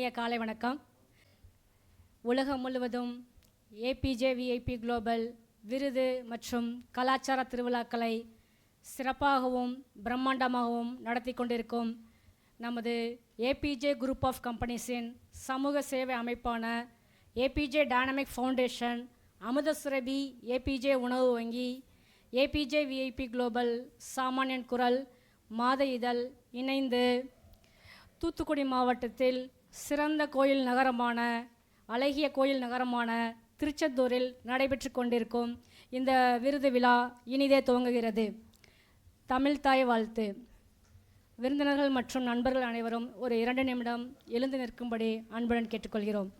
இனிய காலை வணக்கம். உலகம் முழுவதும் ஏபிஜே விஐபி குளோபல் விருது மற்றும் கலாச்சார திருவிழாக்களை சிறப்பாகவும் பிரம்மாண்டமாகவும் நடத்தி கொண்டிருக்கும் நமது ஏபிஜே குரூப் ஆஃப் கம்பெனிஸின் சமூக சேவை அமைப்பான APJ dynamic foundation Amudhasurabhi APJ உணவு வங்கி ஏபிஜே விஐபி குளோபல் சாமானியன் குரல் மாத இதழ் இணைந்து தூத்துக்குடி மாவட்டத்தில் சிறந்த கோயில் நகரமான அழகிய கோயில் நகரமான திருச்செந்தூரில் நடைபெற்று கொண்டிருக்கும் இந்த விருது விழா இனிதே துவங்குகிறது. தமிழ் தாய் வாழ்த்து. விருந்தினர்கள் மற்றும் நண்பர்கள் அனைவரும் ஒரு இரண்டு நிமிடம் எழுந்து நிற்கும்படி அன்புடன் கேட்டுக்கொள்கிறோம்.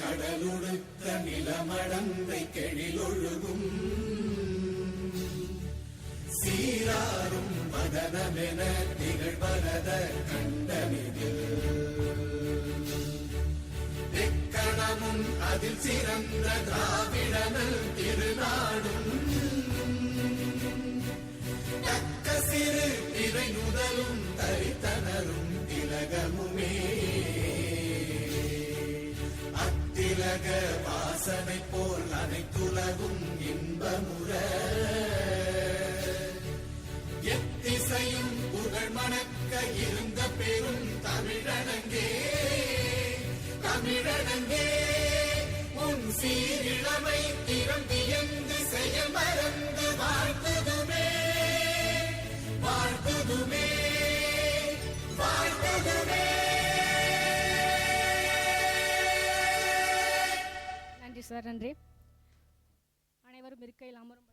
கடலுடுத்த நிலமடந்தை கெழிலொழுகும். சீராறும் வதனமென திகழ்வரத கண்டனிதில். எக்கணமும் அதில் சிறந்த திராவிடனல் திருநாடும். தக்க சிறு இறை முதலும் தரித்தனரும் திலகமுமே. உலக வாசனை போல் அனைத்துலகும் இன்பமுற சார் நன்றி அனைவரும் இருக்கையில் அமரும்படி